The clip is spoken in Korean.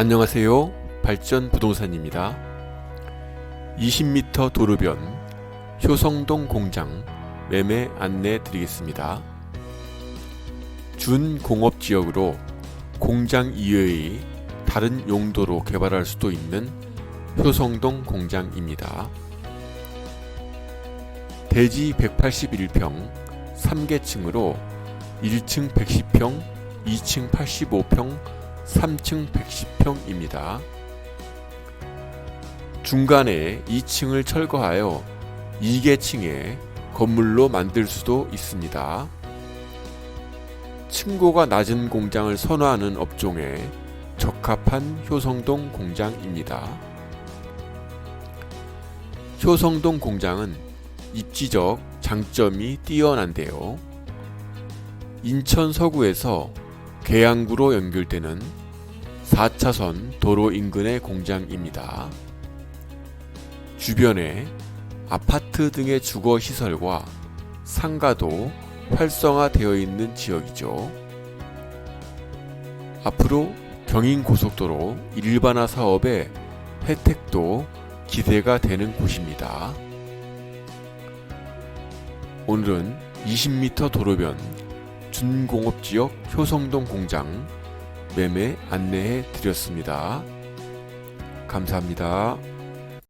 안녕하세요. 발전 부동산입니다. 20m 도로변 효성동 공장 매매 안내 드리겠습니다. 준공업 지역으로 공장 이외의 다른 용도로 개발할 수도 있는 효성동 공장입니다. 대지 181평 3개층으로 1층 110평, 2층 85평, 3층 110평입니다. 중간에 2층을 철거하여 2계층의 건물로 만들 수도 있습니다. 층고가 낮은 공장을 선호하는 업종에 적합한 효성동 공장입니다. 효성동 공장은 입지적 장점이 뛰어난데요. 인천 서구에서 계양구로 연결되는 4차선 도로 인근의 공장입니다. 주변에 아파트 등의 주거 시설과 상가도 활성화되어 있는 지역이죠. 앞으로 경인고속도로 일반화 사업의 혜택도 기대가 되는 곳입니다. 오늘은 20m 도로변 준공업지역 효성동 공장 매매 안내해 드렸습니다. 감사합니다.